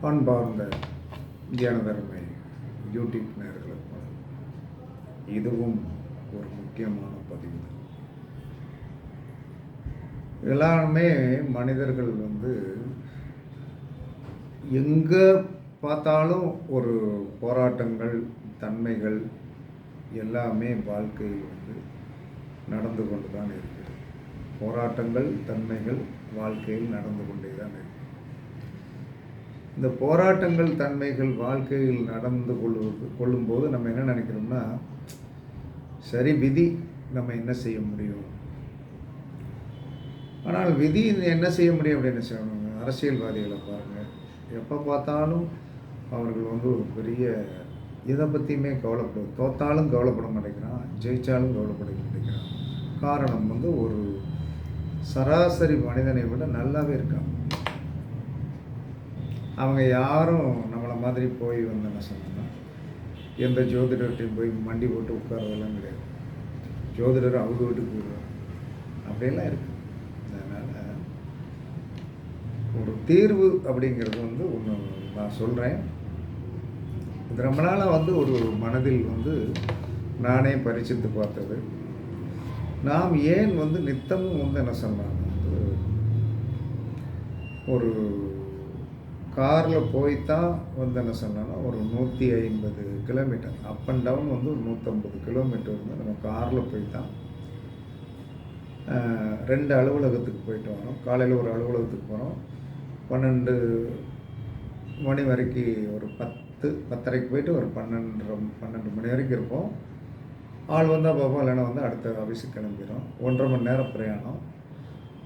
அன்பார்ந்த தியான யூடியூப் நேர்களுக்கு இதுவும் ஒரு முக்கியமான பதிவு தான். எல்லாருமே மனிதர்கள் வந்து எங்கே பார்த்தாலும் ஒரு போராட்டங்கள் தன்மைகள் எல்லாமே வாழ்க்கையில் வந்து நடந்து கொண்டு தான் இருக்குது போராட்டங்கள் தன்மைகள் வாழ்க்கையில் நடந்து கொண்டே தான் இருக்குது இந்த போராட்டங்கள் தன்மைகள் வாழ்க்கையில் நடந்து கொள்வது கொள்ளும்போது நம்ம என்ன நினைக்கிறோம்னா சரி விதி நம்ம என்ன செய்ய முடியும்? ஆனால் விதி என்ன செய்ய முடியும் அப்படின்னு சொல்லணும் அரசியல்வாதிகளை பாருங்கள் எப்போ பார்த்தாலும் அவர்கள் வந்து ஒரு பெரிய இதை பற்றியுமே கவலைப்படும் தோத்தாலும் கவலைப்பட மாட்டேங்கிறான் ஜெயித்தாலும் கவலைப்பட மாட்டேங்கிறான். காரணம் வந்து ஒரு சராசரி மனிதனை விட நல்லாவே இருக்கான். அவங்க யாரும் நம்மளை மாதிரி போய் வந்து என்ன சொன்னா எந்த ஜோதிடர்கிட்டையும் போய் மண்டி போட்டு உட்காரதெல்லாம் கிடையாது. ஜோதிடர் அவங்க வீட்டுக்கு போயிடுவாங்க அப்படியெல்லாம் இருக்கு. அதனால் ஒரு தீர்வு அப்படிங்கிறது வந்து ஒன்று நான் சொல்கிறேன் இது ரொம்ப நாளாக வந்து ஒரு மனதில் வந்து நானே பரிசித்து பார்த்தது. நாம் ஏன் வந்து நித்தமும் வந்து என்ன சொன்னாங்க வந்து ஒரு காரில் போய்த்தான் வந்து என்ன சொன்னோன்னா ஒரு நூற்றி ஐம்பது கிலோமீட்டர். அப் அண்ட் டவுன் வந்து ஒரு நூற்றம்பது கிலோமீட்டர் வந்து நம்ம காரில் போய் தான் ரெண்டு அலுவலகத்துக்கு போயிட்டு வரோம் காலையில் ஒரு அலுவலகத்துக்கு போகிறோம் பன்னெண்டு மணி வரைக்கும் ஒரு பத்து பத்தரைக்கு போயிட்டு ஒரு பன்னெண்டு பன்னெண்டு மணி வரைக்கும் இருப்போம். ஆள் வந்தால் பார்ப்போம் இல்லைன்னா வந்து அடுத்த ஆஃபீஸுக்கு கிளம்பிடும் ஒன்றரை மணி நேரம் பிரயாணம்.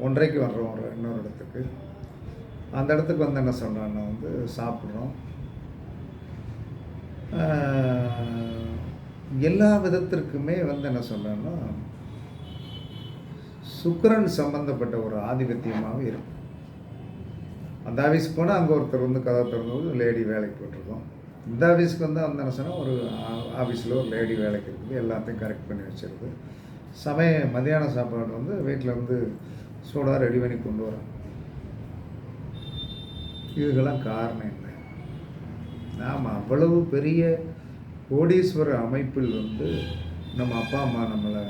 ஒன்றரைக்கு வர்றோம் ஒரு இன்னொரு இடத்துக்கு. அந்த இடத்துக்கு வந்து என்ன சொல்கிறான்னா வந்து சாப்பிட்றோம். எல்லா விதத்திற்குமே வந்து என்ன சொல்கிறேன்னா சுக்கரன் சம்பந்தப்பட்ட ஒரு ஆதிபத்தியமாகவே இருக்கும். அந்த ஆஃபீஸ் போனால் அங்கே ஒருத்தர் வந்து கதை திறந்தபோது லேடி வேலைக்கு போட்டிருக்கோம் இந்த ஆஃபீஸ்க்கு வந்து அந்த என்ன சொன்னால் ஒரு ஆஃபீஸில் ஒரு லேடி வேலைக்கு இருக்குது எல்லாத்தையும் கரெக்ட் பண்ணி வச்சிருது. சமய மதியான சாப்பாடு வந்து வீட்டில் வந்து சூடாக ரெடி பண்ணி கொண்டு வரோம். இதுக்கெல்லாம் காரணம் என்ன? நாம் அவ்வளவு பெரிய கோடீஸ்வர அமைப்பில் வந்து நம்ம அப்பா அம்மா நம்மளை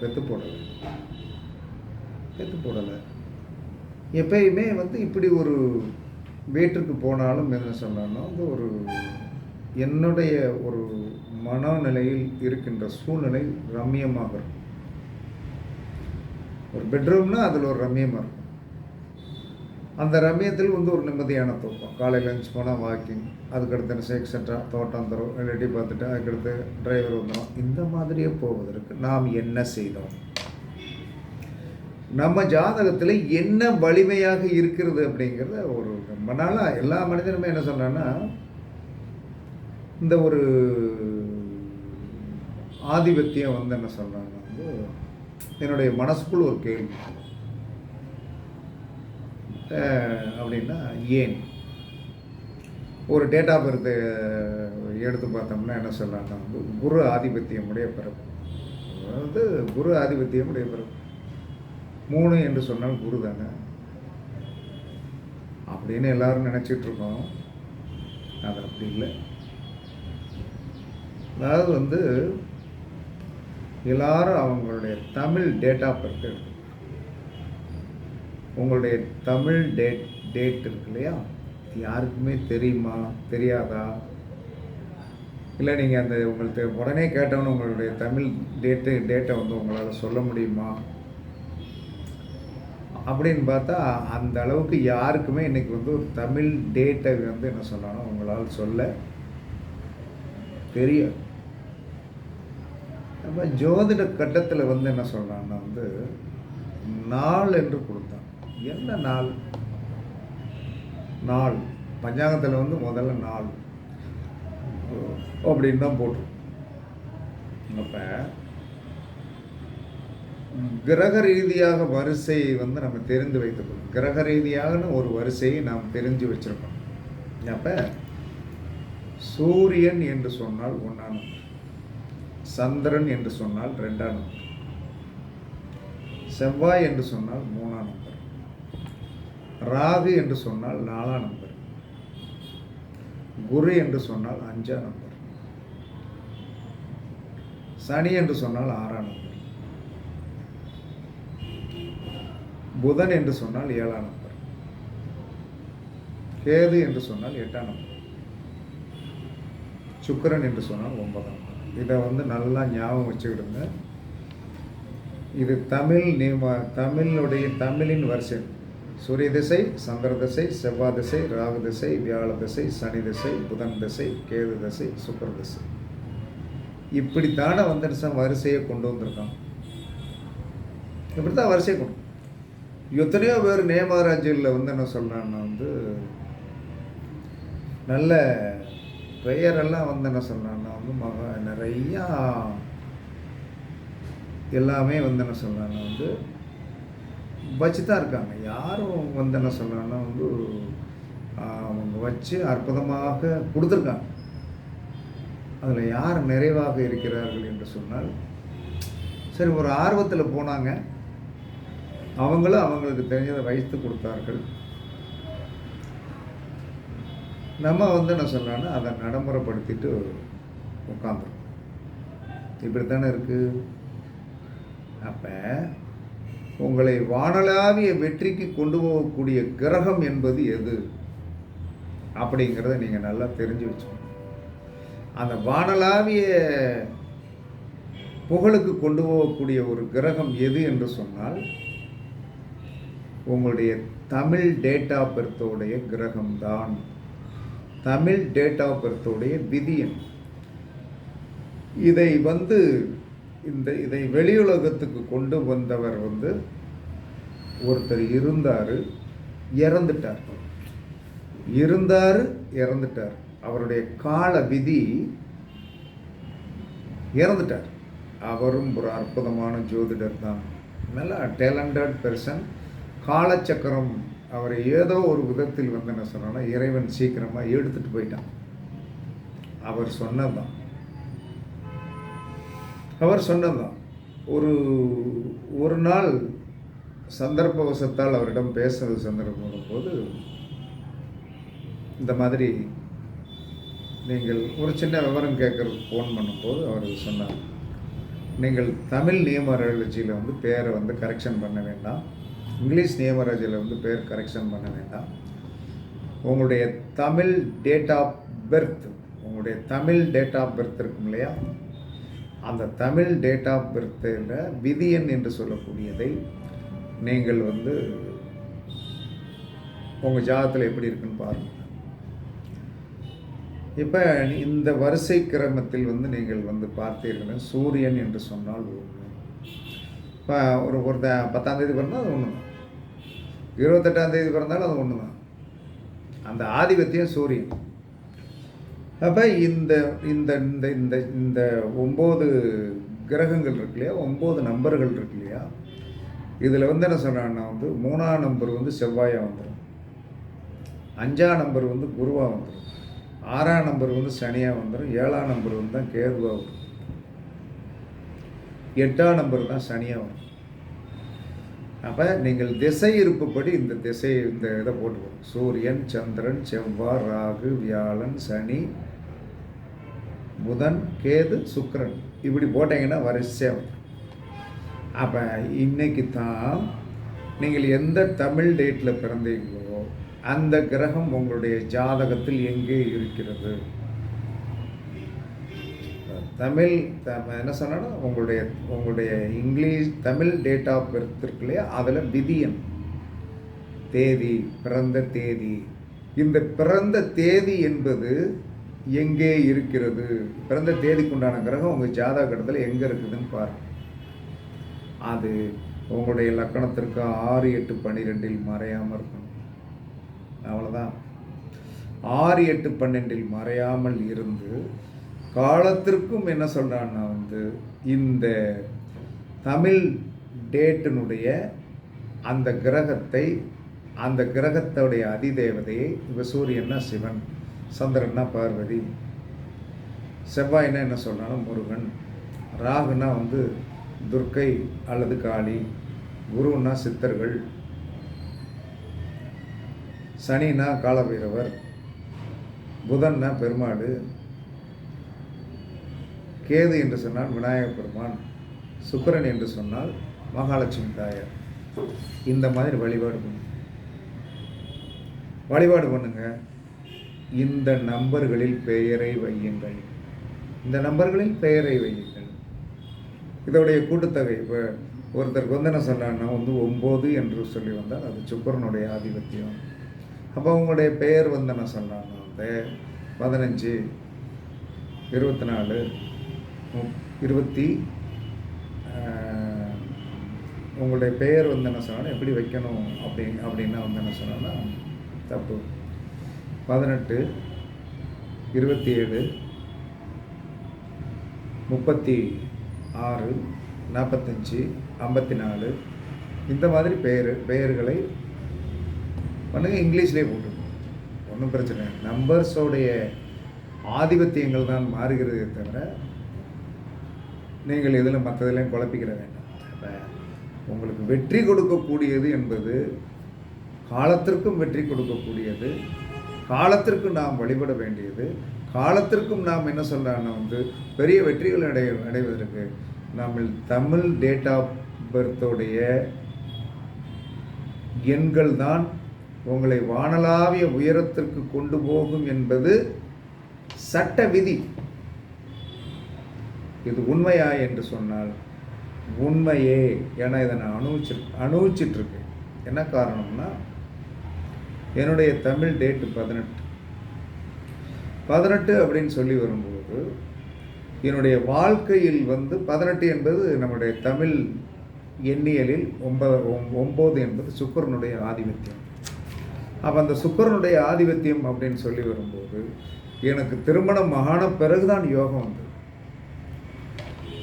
பெற்று போடலை. பெற்று போடலை. எப்பயுமே வந்து இப்படி ஒரு வீட்டுக்கு போனாலும் என்ன சொன்னாலும் வந்து ஒரு என்னுடைய ஒரு மனநிலையில் இருக்கின்ற சூழ்நிலை ரம்மியமாக இருக்கும். ஒரு பெட்ரூம்னா அதில் ஒரு ரம்யமாக இருக்கும். அந்த ரமயத்தில் வந்து ஒரு நிம்மதியான தூக்கம். காலையில் லஞ்ச் போனால் வாக்கிங் அதுக்கடுத்து என்ன ஷேக் சென்டா தோட்டம் தரும். இல்லாட்டி பார்த்துட்டு அதுக்கடுத்து டிரைவர் வந்துடும் இந்த மாதிரியே போவதற்கு நாம் என்ன செய்தோம்? நம்ம ஜாதகத்தில் என்ன வலிமையாக இருக்கிறது அப்படிங்கிறத ஒரு ரொம்ப நாளாக எல்லா மனிதனுமே என்ன சொல்கிறான்னா இந்த ஒரு ஆதிபத்தியம் வந்து என்ன சொல்கிறாங்க வந்து என்னுடைய மனசுக்குள் ஒரு கேள்வி. அப்படின்னா ஏன்? ஒரு டேட் ஆஃப் பர்த் எடுத்து பார்த்தோம்னா என்ன சொல்லலாம்னா வந்து குரு ஆதிபத்தியமுடைய பிறப்பு. அதாவது குரு ஆதிபத்தியமுடைய பிறப்பு. மூணு என்று சொன்னால் குரு தானே. அப்படின்னு எல்லாரும் நினச்சிட்டு இருக்கோம். அது அப்படி இல்லை. அதாவது வந்து எல்லாரும் அவங்களுடைய தமிழ் டேட் ஆஃப் பர்த் எடுத்து உங்களுடைய தமிழ் டேட் டேட் இருக்கு இல்லையா? யாருக்குமே தெரியுமா? தெரியாதா? இல்லை நீங்கள் அந்த உங்களுக்கு உடனே கேட்டவொன்னு உங்களுடைய தமிழ் டேட்டு டேட்டை வந்து உங்களால் சொல்ல முடியுமா? அப்படின்னு பார்த்தா அந்த அளவுக்கு யாருக்குமே இன்றைக்கி வந்து ஒரு தமிழ் டேட்டை வந்து என்ன சொல்லணும் உங்களால் சொல்ல தெரியாது நம்ம ஜோதிட கட்டத்தில் வந்து என்ன சொல்கிறான்னா வந்து நாள் என்று கொடுத்தான். என்ன நாள்? நாள். பஞ்சாங்கத்தில் வந்து முதல்ல நாள். அப்படின்னு தான் போட்டிருக்கும் அப்போ கிரக ரீதியாக வரிசையை வந்து நம்ம தெரிந்து வைத்துக்கணும் கிரக ரீதியாகனு ஒரு வரிசையை நாம் தெரிஞ்சு வச்சிருக்கோம். அப்போ சூரியன் என்று சொன்னால் ஒன்றாம் நம்பர். சந்திரன் என்று சொன்னால் ரெண்டாம் நம்பர். செவ்வாய் என்று சொன்னால் மூணாம் நம்பர். ராகு என்று சொன்னால் நாலாம் நம்பர். குரு என்று சொன்னால் அஞ்சாம் நம்பர். சனி என்று சொன்னால் ஆறாம் நம்பர். புதன் என்று சொன்னால் ஏழாம் நம்பர். கேது என்று சொன்னால் எட்டாம் நம்பர். சுக்கரன் என்று சொன்னால் ஒன்பதாம் நம்பர். இதை வந்து நல்லா ஞாபகம் வச்சுக்கிடுங்க. இது தமிழ் நியம தமிழுடைய தமிழின் வரிசை சூரிய திசை சந்திர திசை செவ்வாய் திசை ராகு திசை வியாழ திசை சனி திசை புதன் திசை கேது திசை சுக்கர திசை. இப்படித்தானே வந்து வரிசையை கொண்டு வந்திருக்கான் இப்படி தான் வரிசையை கொண்டு எத்தனையோ பேர் நேமராஜியில் வந்து என்ன சொல்கிறான்னா வந்து நல்ல பெயரெல்லாம் வந்து என்ன சொல்கிறான்னா வந்து மக நிறையா எல்லாமே வந்து என்ன சொல்கிறான்னா வந்து வச்சு தான் இருக்காங்க. யாரும் வந்து என்ன சொல்கிறாங்கன்னா வந்து அவங்க வச்சு அற்புதமாக கொடுத்துருக்காங்க. அதில் யார் நிறைவாக இருக்கிறார்கள் என்று சொன்னால் சரி ஒரு ஆர்வத்தில் போனாங்க. அவங்களும் அவங்களுக்கு தெரிஞ்சதை வைத்து கொடுத்தார்கள். நம்ம வந்து என்ன சொல்லலாம்னா அதை நடைமுறைப்படுத்திட்டு உட்காந்துருக்கோம் இப்படி தானே இருக்குது அப்போ உங்களை வானலாவிய வெற்றிக்கு கொண்டு போகக்கூடிய கிரகம் என்பது எது? அப்படிங்கிறத நீங்கள் நல்லா தெரிஞ்சு வச்சுக்கணும். அந்த வானலாவிய புகழுக்கு கொண்டு போகக்கூடிய ஒரு கிரகம் எது என்று சொன்னால் உங்களுடைய தமிழ் டேட் ஆஃப் பர்த்தோடைய கிரகம்தான். தமிழ் டேட் ஆஃப் பர்த்தோடைய விதியன். இதை வந்து இந்த இதை வெளியுலகத்துக்கு கொண்டு வந்தவர் வந்து ஒருத்தர் இருந்தார் இறந்துட்டார். இருந்தார் இறந்துட்டார். அவருடைய கால விதி இறந்துட்டார். அவரும் ஒரு அற்புதமான ஜோதிடர் தான். நல்ல டேலண்டட் பெர்சன் காலச்சக்கரம் அவரை ஏதோ ஒரு விதத்தில் வந்து என்ன சொன்னா இறைவன் சீக்கிரமாக எடுத்துட்டு போயிட்டான். அவர் சொன்னதுதான். அவர் சொன்னதான் ஒரு ஒரு நாள் சந்தர்ப்பவசத்தால் அவரிடம் பேசுறது சந்தர்ப்பம் போது இந்த மாதிரி நீங்கள் ஒரு சின்ன விவரம் கேட்கறதுக்கு ஃபோன் பண்ணும்போது அவர் சொன்னார். நீங்கள் தமிழ் நியமராட்சியில் வந்து பேரை வந்து கரெக்ஷன் பண்ண வேண்டாம். இங்கிலீஷ் நியமராட்சியில் வந்து பேர் கரெக்ஷன் பண்ண வேண்டாம். உங்களுடைய தமிழ் டேட் ஆஃப் பர்த் உங்களுடைய தமிழ் டேட் ஆஃப் பெர்த் இருக்கும் இல்லையா? அந்த தமிழ் டேட் ஆஃப் பர்த்தில் விதியன் என்று சொல்லக்கூடியதை நீங்கள் வந்து உங்கள் ஜாதகத்தில் எப்படி இருக்குன்னு பாருங்கள் இப்போ இந்த வரிசை கிரமத்தில் வந்து நீங்கள் வந்து பார்த்தீர்கள் சூரியன் என்று சொன்னால் ஒன்று இப்போ ஒரு ஒரு பத்தாந்தேதி பிறந்தால் அது ஒன்று தான் இருபத்தெட்டாம் தேதி பிறந்தாலும் அது ஒன்று தான் அந்த ஆதிபத்தியம் சூரியன். அப்போ இந்த இந்த இந்த இந்த இந்த ஒம்பது கிரகங்கள் இருக்கு இல்லையா? ஒம்பது நம்பர்கள் இருக்கு இல்லையா? இதில் வந்து என்ன சொல்கிறாங்கன்னா வந்து மூணாம் நம்பர் வந்து செவ்வாயாக வந்துடும் அஞ்சாம் நம்பர் வந்து குருவாக வந்துடும் ஆறாம் நம்பர் வந்து சனியாக வந்துடும் ஏழாம் நம்பர் வந்து தான் கேதுவாக வரும் எட்டாம் நம்பர் தான் சனியாக வரும் அப்போ நீங்கள் திசை இருப்புப்படி இந்த திசை இந்த இதை போட்டுக்கணும் சூரியன் சந்திரன் செவ்வாய் ராகு வியாழன் சனி புதன் கேது சுக்கரன். இப்படி போட்டிங்கன்னா வரிசையாக அப்போ இன்றைக்கி தான் நீங்கள் எந்த தமிழ் டேட்டில் பிறந்தீங்களோ அந்த கிரகம் உங்களுடைய ஜாதகத்தில் எங்கே இருக்கிறது? தமிழ் என்ன சொன்னால் உங்களுடைய உங்களுடைய English Tamil date of birth இருக்கு இல்லையா? அதில் விதியன். தேதி பிறந்த தேதி. இந்த பிறந்த தேதி என்பது எங்கே இருக்கிறது? பிறந்த தேதிக்குண்டான கிரகம் உங்கள் ஜாதக கட்டத்தில் எங்கே இருக்குதுன்னு பாருங்கள் அது உங்களுடைய லக்கணத்திற்கு ஆறு எட்டு பன்னிரெண்டில் மறையாமல் இருக்கணும். அவ்வளோதான் ஆறு எட்டு பன்னெண்டில் மறையாமல் இருந்து காலத்திற்கும் என்ன சொல்கிறான்னா வந்து இந்த தமிழ் டேட்டினுடைய அந்த கிரகத்தை அந்த கிரகத்துடைய அதிதேவதையை இப்போ சூரியன்னா சிவன். சந்திரன்னா பார்வதி. செவ்வாய்னா என்ன சொல்கிறாலும் முருகன். ராகுனா வந்து துர்க்கை அல்லது காளி. குருன்னா சித்தர்கள். சனினா காலபைரவர். புதன்னா பெருமாடு. கேது என்று சொன்னால் விநாயகப் பெருமான். சுக்கரன் என்று சொன்னால் மகாலட்சுமி தாயார். இந்த மாதிரி வழிபாடு பண்ணுங்க வழிபாடு பண்ணுங்கள் இந்த நம்பர்களில் பெயரை வையுங்கள். இந்த நம்பர்களில் பெயரை வையுங்கள். இதோடைய கூட்டுத்தொகை இப்போ ஒருத்தருக்கு வந்து என்ன சொன்னான்னா வந்து ஒம்பது என்று சொல்லி வந்தால் அது சுக்கரனுடைய ஆதிபத்தியம். அப்போ உங்களுடைய பெயர் வந்து என்ன சொன்னான்னா வந்து பதினஞ்சு இருபத்தி நாலு இருபத்தி உங்களுடைய பெயர் வந்து என்ன சொன்னாலும் எப்படி வைக்கணும் அப்படி அப்படின்னா வந்து என்ன சொன்னான்னா தப்பு. பதினெட்டு இருபத்தி ஏழு முப்பத்தி ஆறு நாற்பத்தஞ்சு ஐம்பத்தி நாலு இந்த மாதிரி பெயர் பெயர்களை பண்ணுங்க இங்கிலீஷ்லேயே போட்டுருக்கோம் ஒன்றும் பிரச்சனை இல்லை. நம்பர்ஸோடைய ஆதிபத்தியங்கள் தான் மாறுகிறதே தவிர நீங்கள் இதில் மற்றதிலையும் குழப்பிக்கிற வேண்டாம். உங்களுக்கு வெற்றி கொடுக்கக்கூடியது என்பது காலத்திற்கும் வெற்றி கொடுக்கக்கூடியது காலத்திற்கு நாம் வழிபட வேண்டியது. காலத்திற்கும் நாம் என்ன சொல்கிறாங்கன்னா வந்து பெரிய வெற்றிகள் அடை அடைவதற்கு நம்ம தமிழ் டேட் ஆஃப் பர்த்தோடைய எண்கள் தான் உங்களை வானலாவிய உயரத்திற்கு கொண்டு போகும் என்பது சட்ட விதி. இது உண்மையா என்று சொன்னால் உண்மையே ஏன்னா இதை நான் அனுபவிச்சு அனுபவிச்சிட்ருக்கேன் என்ன காரணம்னா என்னுடைய தமிழ் டேட்டு பதினெட்டு. பதினெட்டு அப்படின்னு சொல்லி வரும்போது என்னுடைய வாழ்க்கையில் வந்து பதினெட்டு என்பது நம்முடைய தமிழ் எண்ணியலில் ஒன்பது ஒம்பது என்பது சுக்கரனுடைய ஆதிபத்தியம். அப்போ அந்த சுக்கரனுடைய ஆதிபத்தியம் அப்படின்னு சொல்லி வரும்போது எனக்கு திருமணம் ஆன பிறகுதான் யோகம் வந்தது.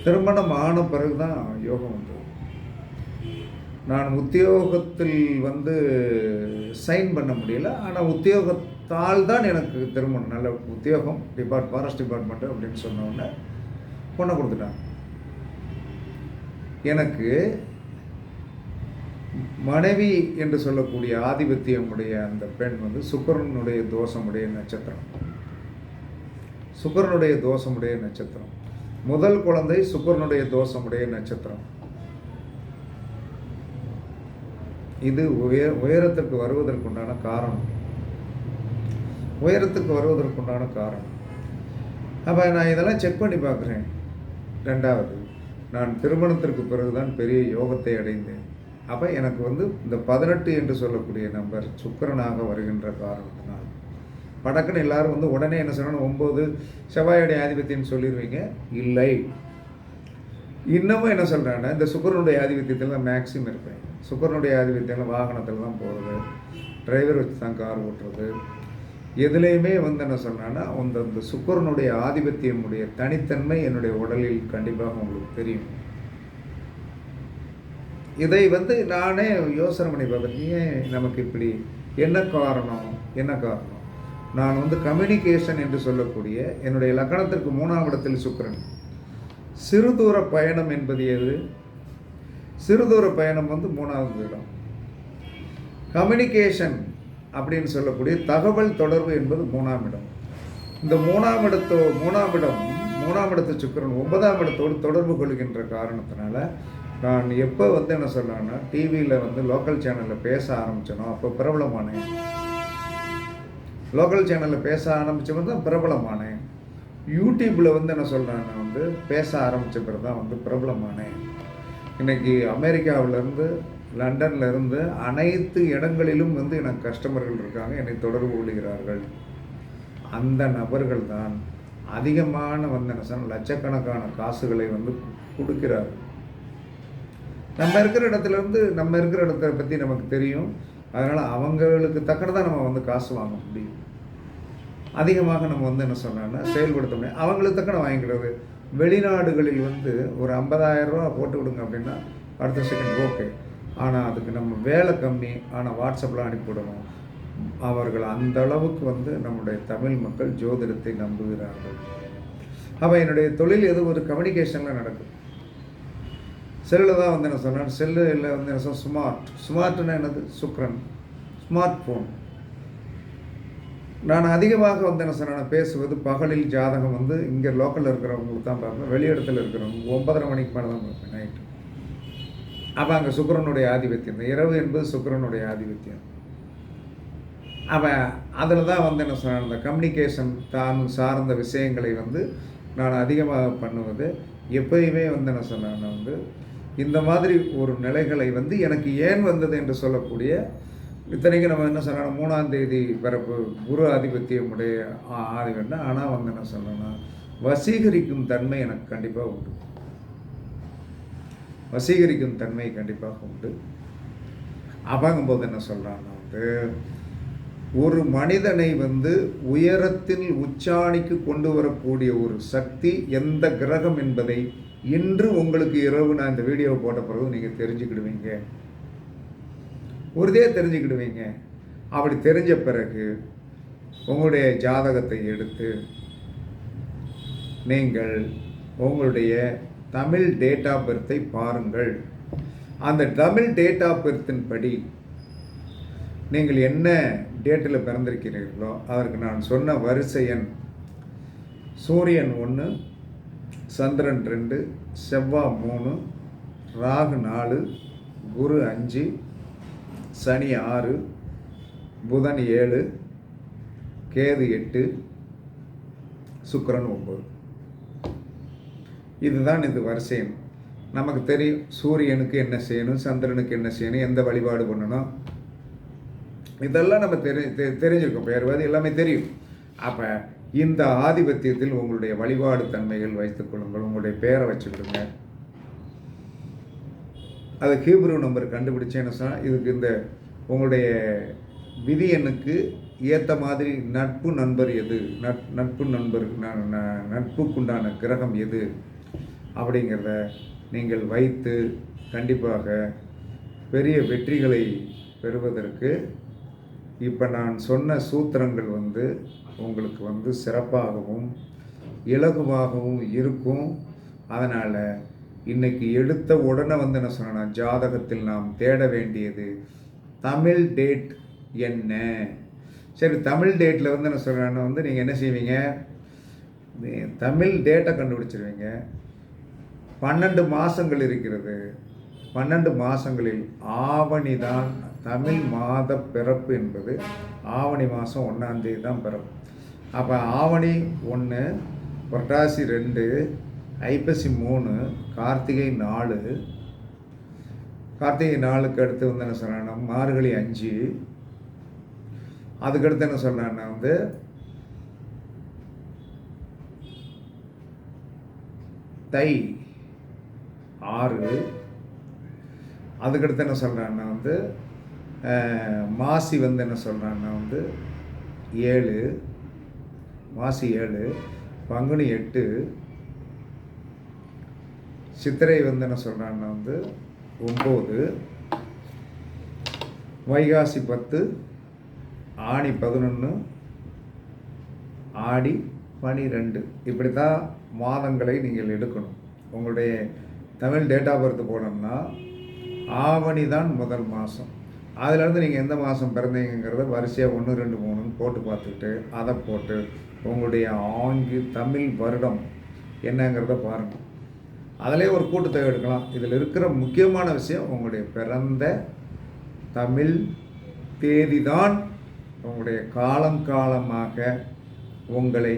திருமணம் ஆன பிறகுதான் யோகம் வந்தது. நான் உத்தியோகத்தில் வந்து சைன் பண்ண முடியல ஆனால் உத்தியோகத்தால் தான் எனக்கு திருமணம் நல்ல உத்தியோகம் டிபார்ட் ஃபாரஸ்ட் டிபார்ட்மெண்ட்டு அப்படின்னு சொன்னோடனே பொண்ணை கொடுத்துட்டாங்க. எனக்கு மனைவி என்று சொல்லக்கூடிய ஆதிபத்தியமுடைய அந்த பெண் வந்து சுக்கரனுடைய தோஷமுடைய நட்சத்திரம். சுக்கரனுடைய தோஷமுடைய நட்சத்திரம். முதல் குழந்தை சுக்கரனுடைய தோஷமுடைய நட்சத்திரம். இது உயர் உயரத்திற்கு வருவதற்குண்டான காரணம். உயரத்துக்கு வருவதற்குண்டான காரணம். அப்போ நான் இதெல்லாம் செக் பண்ணி பார்க்குறேன். ரெண்டாவது நான் திருமணத்திற்கு பிறகுதான் பெரிய யோகத்தை அடைந்தேன். அப்போ எனக்கு வந்து இந்த பதினெட்டு என்று சொல்லக்கூடிய நம்பர் சுக்கரனாக வருகின்ற காரணத்தினால். படக்குன்னு எல்லாரும் வந்து உடனே என்ன சொன்னாலும் ஒம்பது செவ்வாயுடைய ஆதிபத்தியம்னு சொல்லிடுவீங்க? இல்லை. இன்னமும் என்ன சொல்கிறாங்கன்னா இந்த சுக்கரனுடைய ஆதிபத்தியத்தில் தான் மேக்ஸிமம் இருப்பேன். சுக்கரனுடைய ஆதிபத்தியம் வாகனத்தில் தான் போகிறது டிரைவர் வச்சு தான் கார் ஓட்டுறது. எதுலேயுமே வந்து என்ன சொன்னான்னா அந்த அந்த சுக்கரனுடைய ஆதிபத்தியமுடைய தனித்தன்மை என்னுடைய உடலில் கண்டிப்பாக உங்களுக்கு தெரியும். இதை வந்து நானே யோசனை பண்ணி பார்ப்பேன் ஏன் நமக்கு இப்படி? என்ன காரணம்? என்ன காரணம்? நான் வந்து கம்யூனிகேஷன் என்று சொல்லக்கூடிய என்னுடைய லக்கணத்திற்கு மூணாம் இடத்தில் சுக்கரன். சிறு தூர பயணம் என்பது எது? சிறுதூர பயணம் வந்து மூணாவது இடம். கம்யூனிகேஷன் அப்படின்னு சொல்லக்கூடிய தகவல் தொடர்பு என்பது மூணாம் இடம். இந்த மூணாம் இடத்தோ மூணாம் இடம் மூணாம் இடத்து சுக்கிரன் ஒன்பதாம் இடத்தோடு தொடர்பு கொள்கின்ற காரணத்தினால நான் எப்போ வந்து என்ன சொல்லலாம்னா டிவியில் வந்து லோக்கல் சேனலில் பேச ஆரம்பிச்சேனோ அப்போ பிரபலமானேன் லோக்கல் சேனலில் பேச ஆரம்பித்தவன் தான் பிரபலமானேன் யூடியூப்பில் வந்து என்ன சொல்கிறேன் நான் வந்து பேச ஆரம்பித்த பிறகு தான் வந்து பிரபலமானேன் இன்னைக்கு அமெரிக்காவிலேருந்து லண்டன்லேருந்து அனைத்து இடங்களிலும் வந்து எனக்கு கஸ்டமர்கள் இருக்காங்க என்னை தொடர்பு கொள்கிறார்கள். அந்த நபர்கள் தான் அதிகமான வந்து என்ன லட்சக்கணக்கான காசுகளை வந்து கொடுக்கிறார்கள் நம்ம இருக்கிற இடத்துலேருந்து நம்ம இருக்கிற இடத்த பற்றி நமக்கு தெரியும். அதனால் அவங்களுக்கு தக்கனதான் நம்ம வந்து காசு வாங்க முடியும். அதிகமாக நம்ம வந்து என்ன சொன்னோன்னா செயல்படுத்த முடியும். அவங்களுக்கு தக்கன வாங்கிக்கிறது. வெளிநாடுகளில் வந்து ஒரு 50000 ரூபா போட்டு விடுங்க அப்படின்னா அடுத்த செகண்ட் ஓகே ஆனால் அதுக்கு நம்ம வேலை கம்மி. ஆனால் வாட்ஸ்அப்பில் அனுப்பிவிடணும். அவர்கள் அந்த அளவுக்கு வந்து நம்முடைய தமிழ் மக்கள் ஜோதிடத்தை நம்புகிறார்கள். அப்போ என்னுடைய தொழில் எது? ஒரு கம்யூனிகேஷனில் நடக்கும். செல்லில் தான் வந்து என்ன சொன்னேன். இல்லை வந்து என்ன சொன்ன ஸ்மார்ட் ஸ்மார்ட்னா என்னது? சுக்ரன். ஸ்மார்ட் ஃபோன் நான் அதிகமாக வந்து என்ன சொன்னேன் பேசுவது பகலில் ஜாதகம் வந்து இங்கே லோக்கலில் இருக்கிறவங்களுக்கு தான் பார்ப்பேன். வெளியிடத்தில் இருக்கிறவங்க ஒன்பதரை மணிக்கு மேலே தான் பார்ப்பேன் நைட்டு அப்போ அங்கே சுக்கரனுடைய ஆதிபத்தியம். இரவு என்பது சுக்கரனுடைய ஆதிபத்தியம். அவன் அதில் தான் வந்து என்ன சொன்ன அந்த கம்யூனிகேஷன் தான் சார்ந்த விஷயங்களை வந்து நான் அதிகமாக பண்ணுவது. எப்பயுமே வந்து என்ன சொன்னேன் வந்து இந்த மாதிரி ஒரு நிலைகளை வந்து எனக்கு ஏன் வந்தது என்று சொல்லக்கூடிய இத்தனைக்கு நம்ம என்ன சொல்லணும் மூணாம் தேதி பிறப்பு குரு ஆதிபத்தியமுடைய உடைய ஆனால் வந்து என்ன சொல்லணும்னா வசீகரிக்கும் தன்மை எனக்கு கண்டிப்பாக உண்டு. வசீகரிக்கும் தன்மை கண்டிப்பாக உண்டு. அப்பாங்கும்போது என்ன சொல்கிறான்னா வந்து ஒரு மனிதனை வந்து உயரத்தில் உச்சாணிக்கு கொண்டு வரக்கூடிய ஒரு சக்தி எந்த கிரகம் என்பதை இன்று உங்களுக்கு இரவு நான் இந்த வீடியோவை போட்ட பிறகு நீங்கள் தெரிஞ்சுக்கிடுவீங்க. உறுதியாக தெரிஞ்சுக்கிடுவீங்க. அப்படி தெரிஞ்ச பிறகு உங்களுடைய ஜாதகத்தை எடுத்து நீங்கள் உங்களுடைய தமிழ் டேட் ஆஃப் பர்த்தை பாருங்கள். அந்த தமிழ் டேட் ஆஃப் பர்த்தின் படி நீங்கள் என்ன டேட்டில் பிறந்திருக்கிறீர்களோ அதற்கு நான் சொன்ன வரிசை எண் சூரியன் ஒன்று சந்திரன் ரெண்டு செவ்வாய் மூணு ராகு நாலு குரு அஞ்சு சனி ஆறு புதன் ஏழு கேது எட்டு சுக்கரன் ஒம்பது இதுதான் இது வரிசை நமக்கு தெரியும் சூரியனுக்கு என்ன செய்யணும் சந்திரனுக்கு என்ன செய்யணும் எந்த வழிபாடு பண்ணணும். இதெல்லாம் நம்ம தெரி தெரிஞ்சிருக்கோம். பெயர்வது எல்லாமே தெரியும். அப்போ இந்த ஆதிபத்தியத்தில் உங்களுடைய வழிபாடு தன்மைகள் வைத்துக் கொள்ளுங்கள். உங்களுடைய பேரை வச்சுக்கொடுங்க. அது ஹீப்ரு நம்பர் கண்டுபிடிச்சேன்னு சொன்னால் இதுக்கு இந்த உங்களுடைய விதி எண்ணுக்கு ஏற்ற மாதிரி நட்பு நண்பர் எது? நட் நட்பு நண்பர் நட்புக்குண்டான கிரகம் எது? அப்படிங்கிறத நீங்கள் வைத்து கண்டிப்பாக பெரிய வெற்றிகளை பெறுவதற்கு இப்போ நான் சொன்ன சூத்திரங்கள் வந்து உங்களுக்கு வந்து சிறப்பாகவும் இலகுவாகவும் இருக்கும். அதனால் இன்னைக்கு எடுத்த உடனே வந்து என்ன சொன்னா ஜாதகத்தில் நாம் தேட வேண்டியது தமிழ் டேட் என்ன? சரி தமிழ் டேட்டில் வந்து என்ன சொல்கிறேன்னா வந்து நீங்கள் என்ன செய்வீங்க? தமிழ் டேட்டை கண்டுபிடிச்சிருவீங்க. பன்னெண்டு மாதங்கள் இருக்கிறது. பன்னெண்டு மாதங்களில் ஆவணி தான் தமிழ் மாத பிறப்பு என்பது. ஆவணி மாதம் ஒன்றாந்தேதி தான் பிறப்பு. அப்போ ஆவணி ஒன்று புரட்டாசி ரெண்டு ஐப்பசி மூணு கார்த்திகை நாலு. கார்த்திகை நாளுக்கு அடுத்து வந்து என்ன சொல்கிறேன்னா மார்கழி அஞ்சு. அதுக்கடுத்து என்ன சொல்கிறேன்னா வந்து தை ஆறு. அதுக்கடுத்து என்ன சொல்கிறான்னா வந்து மாசி வந்து என்ன சொல்கிறான்னா வந்து ஏழு. மாசி ஏழு பங்குனி எட்டு. சித்திரை வந்து என்ன சொல்கிறான்னா வந்து ஒம்பது வைகாசி பத்து ஆணி பதினொன்று ஆடி பனிரெண்டு. இப்படி தான் மாதங்களை நீங்கள் எடுக்கணும். உங்களுடைய தமிழ் டேட் ஆஃப் பர்த் போனோம்னா ஆவணி தான் முதல் மாதம் அதிலேருந்து நீங்கள் எந்த மாதம் பிறந்தீங்கிறத வரிசையாக ஒன்று ரெண்டு மூணுன்னு போட்டு பார்த்துக்கிட்டு அதை போட்டு உங்களுடைய ஆங்கி தமிழ் வருடம் என்னங்கிறத பாருங்கள் அதிலே ஒரு கூட்டத்தொகை எடுக்கலாம். இதில் இருக்கிற முக்கியமான விஷயம் உங்களுடைய பிறந்த தமிழ் தேதி தான் உங்களுடைய காலம் காலமாக உங்களை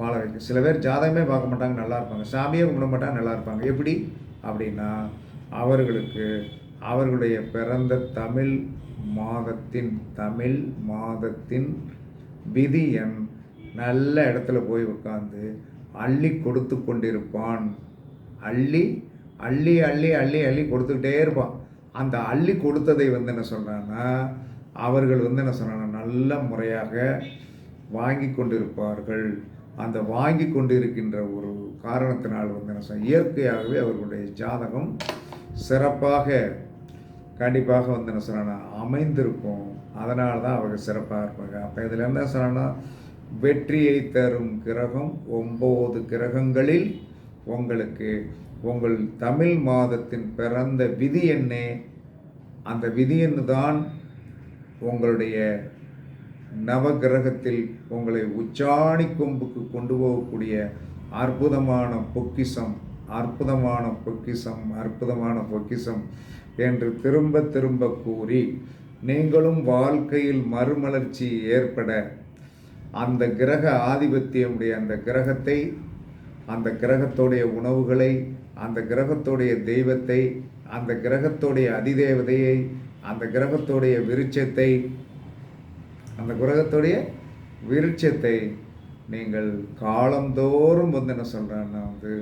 வாழ வைக்கும். சில பேர் ஜாதகமே பார்க்க மாட்டாங்க நல்லா இருப்பாங்க. சாமியே கும்பிட மாட்டாங்க நல்லா இருப்பாங்க. எப்படி? அப்படின்னா அவர்களுக்கு அவர்களுடைய பிறந்த தமிழ் மாதத்தின் தமிழ் மாதத்தின் விதியன் நல்ல இடத்துல போய் உட்காந்து அள்ளி கொடுத்து கொண்டிருப்பான். அள்ளி அள்ளி அள்ளி அள்ளி அள்ளி கொடுத்துக்கிட்டே இருப்பான். அந்த அள்ளி கொடுத்ததை வந்து என்ன சொல்கிறான்னா அவர்கள் வந்து என்ன சொல்கிறாங்க நல்ல முறையாக வாங்கி கொண்டிருப்பார்கள். அந்த வாங்கி கொண்டு இருக்கின்ற ஒரு காரணத்தினால் வந்து என்ன சொல்ல இயற்கையாகவே அவர்களுடைய ஜாதகம் சிறப்பாக கண்டிப்பாக வந்து என்ன சொன்னா அமைந்திருக்கும். அதனால தான் அவங்க சிறப்பாக இருப்பாங்க. அப்போ இதில் என்ன சொன்னா வெற்றியை தரும் கிரகம் ஒம்பது கிரகங்களில் உங்களுக்கு உங்கள் தமிழ் மாதத்தின் பிறந்த விதி என்ன? அந்த விதி தான் உங்களுடைய நவகிரகத்தில் உங்களை உச்சாணி கொம்புக்கு கொண்டு போகக்கூடிய அற்புதமான பொக்கிஷம் அற்புதமான பொக்கிஷம் அற்புதமான பொக்கிஷம் என்று திரும்ப திரும்ப கூறி நீங்களும் வாழ்க்கையில் மறுமலர்ச்சி ஏற்பட அந்த கிரக ஆதிபத்தியமுடைய அந்த கிரகத்தை அந்த கிரகத்துடைய உணவுகளை அந்த கிரகத்துடைய தெய்வத்தை அந்த கிரகத்துடைய அதிதேவதையை அந்த கிரகத்துடைய விருட்சத்தை அந்த கிரகத்துடைய விருட்சத்தை நீங்கள் காலந்தோறும் வந்து என்ன சொல்கிறேன்னா வந்து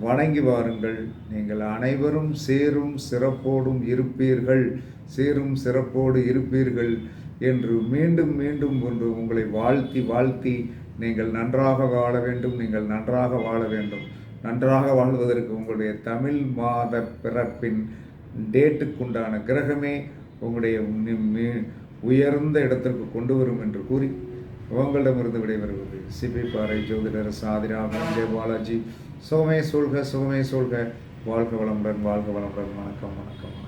வணங்கி வாருங்கள். நீங்கள் அனைவரும் சீரும் சிறப்போடும் இருப்பீர்கள் சீரும் சிறப்போடு இருப்பீர்கள் என்று மீண்டும் மீண்டும் ஒன்று உங்களை வாழ்த்தி வாழ்த்தி நீங்கள் நன்றாக வாழ வேண்டும் நீங்கள் நன்றாக வாழ வேண்டும். நன்றாக வாழ்வதற்கு உங்களுடைய தமிழ் மாத பிறப்பின் டேட்டுக்குண்டான கிரகமே உங்களுடைய உயர்ந்த இடத்திற்கு கொண்டு வரும் என்று கூறி உங்களிடமிருந்து விடைபெறுவது. சிபி பாறை ஜோதிடர் சாதிராமன் ஜெய பாலாஜி. சுகமே சொல்க சுகமே சொல்க வாழ்க வளமுடன் வாழ்க வளமுடன். வணக்கம் வணக்கம் வணக்கம்.